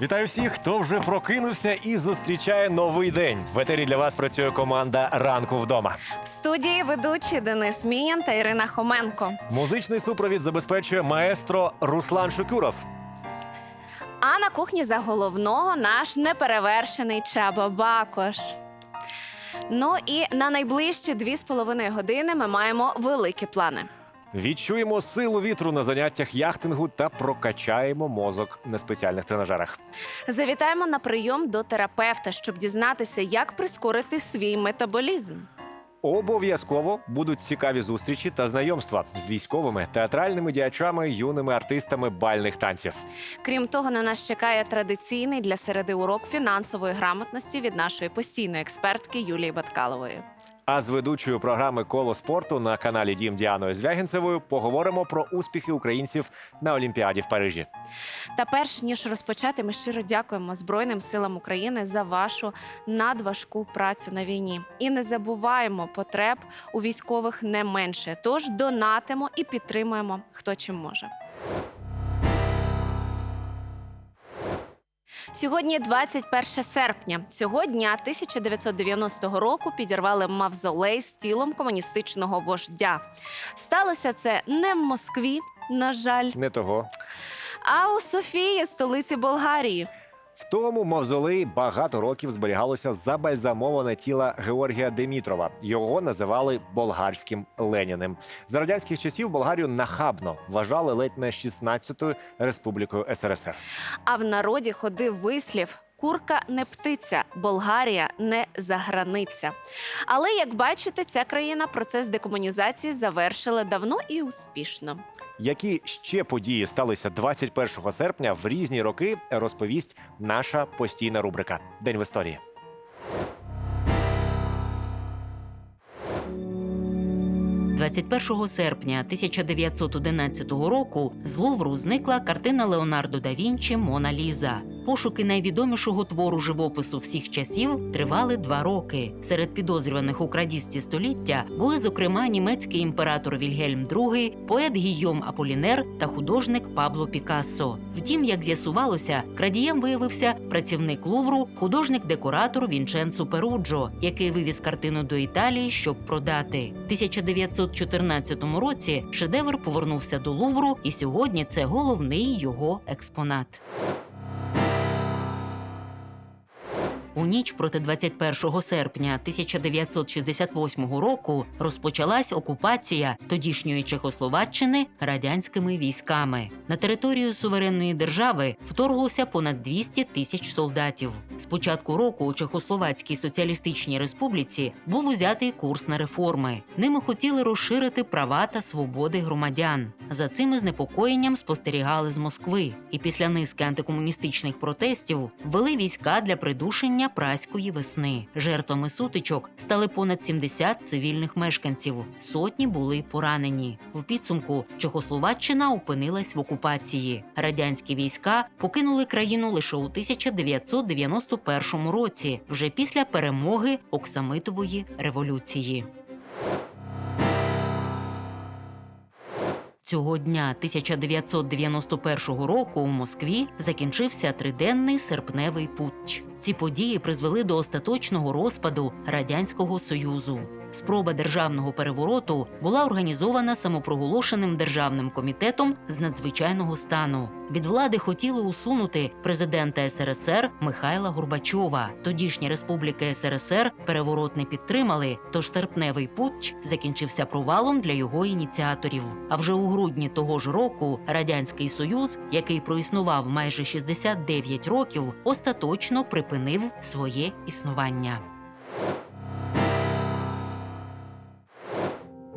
Вітаю всіх, хто вже прокинувся і зустрічає новий день. В етері для вас працює команда ранку вдома. В студії ведучі Денис Мінян та Ірина Хоменко. Музичний супровід забезпечує маестро Руслан Шукюров. А на кухні за головного наш неперевершений Чаба Бакош. Ну і на найближчі дві з половиною години ми маємо великі плани. Відчуємо силу вітру на заняттях яхтингу та прокачаємо мозок на спеціальних тренажерах. Завітаємо на прийом до терапевта, щоб дізнатися, як прискорити свій метаболізм. Обов'язково будуть цікаві зустрічі та знайомства з військовими, театральними діячами, юними артистами бальних танців. Крім того, на нас чекає традиційний для середи урок фінансової грамотності від нашої постійної експертки Юлії Баткалової. А з ведучою програми Коло спорту на каналі Дім Діаною Звягінцевою поговоримо про успіхи українців на Олімпіаді в Парижі. Та перш ніж розпочати, ми щиро дякуємо Збройним силам України за вашу надважку працю на війні. І не забуваємо потреб у військових не менше. Тож донатимо і підтримуємо хто чим може. Сьогодні 21 серпня. Цього дня 1990 року підірвали мавзолей з тілом комуністичного вождя. Сталося це не в Москві, на жаль, Не того. а у Софії, столиці Болгарії. В тому мавзолеї багато років зберігалося забальзамоване тіло Георгія Демітрова. Його називали болгарським Леніним. За радянських часів Болгарію нахабно вважали ледь не 16-ю республікою СРСР. А в народі ходив вислів. Курка не птиця, Болгарія не заграниця. Але як бачите, ця країна процес декомунізації завершила давно і успішно. Які ще події сталися 21 серпня в різні роки, розповість наша постійна рубрика День в історії. – 21 серпня 1911 року з Лувру зникла картина Леонардо да Вінчі Мона Ліза. Пошуки найвідомішого твору живопису всіх часів тривали два роки. Серед підозрюваних у крадісті століття були, зокрема, німецький імператор Вільгельм II, поет Гійом Аполінер та художник Пабло Пікассо. Втім, як з'ясувалося, крадієм виявився працівник Лувру, художник-декоратор Вінченцо Перуджо, який вивіз картину до Італії, щоб продати. В 1914 році шедевр повернувся до Лувру, і сьогодні це головний його експонат. У ніч проти 21 серпня 1968 року розпочалась окупація тодішньої Чехословаччини радянськими військами. На територію суверенної держави вторглося понад 200 тисяч солдатів. З початку року у Чехословацькій соціалістичній республіці був узятий курс на реформи. Ними хотіли розширити права та свободи громадян. За цим із непокоєнням спостерігали з Москви. І після низки антикомуністичних протестів ввели війська для придушення праської весни. Жертвами сутичок стали понад 70 цивільних мешканців. Сотні були поранені. В підсумку Чехословаччина опинилась в окупації. Радянські війська покинули країну лише у 1991 році, вже після перемоги Оксамитової революції. Цього дня 1991 року у Москві закінчився триденний серпневий путч. Ці події призвели до остаточного розпаду радянського союзу. Спроба державного перевороту була організована самопроголошеним державним комітетом з надзвичайного стану. Від влади хотіли усунути президента СРСР Михайла Горбачова. Тодішні республіки СРСР переворот не підтримали, тож серпневий путч закінчився провалом для його ініціаторів. А вже у грудні того ж року радянський союз, який проіснував майже 69 років, остаточно припинив своє існування.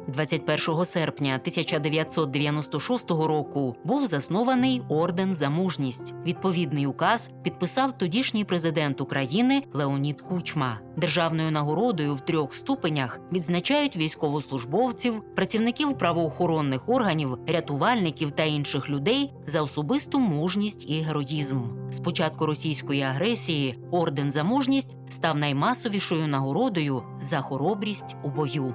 21 серпня 1996 року був заснований орден за мужність. Відповідний указ підписав тодішній президент України Леонід Кучма. Державною нагородою в трьох ступенях відзначають військовослужбовців, працівників правоохоронних органів, рятувальників та інших людей за особисту мужність і героїзм. З початку російської агресії орден за мужність став наймасовішою нагородою за хоробрість у бою.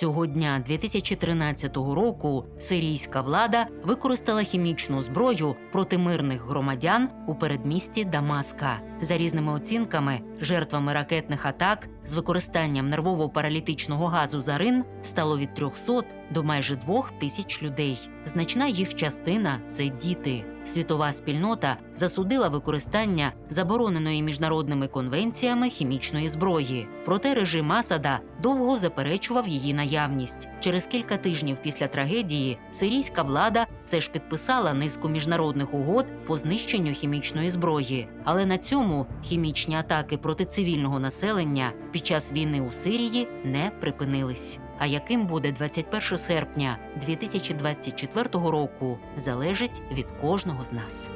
Цього дня 2013 року сирійська влада використала хімічну зброю проти мирних громадян у передмісті Дамаска. За різними оцінками, жертвами ракетних атак з використанням нервово-паралітичного газу зарин стало від 300 до майже 2 тисяч людей. Значна їх частина це діти. Світова спільнота засудила використання забороненої міжнародними конвенціями хімічної зброї. Проте режим Асада довго заперечував її наявність. Через кілька тижнів після трагедії сирійська влада все ж підписала низку міжнародних угод по знищенню хімічної зброї. Але на цьому хімічні атаки проти цивільного населення під час війни у Сирії не припинились. А яким буде 21 серпня 2024 року, залежить від кожного з нас.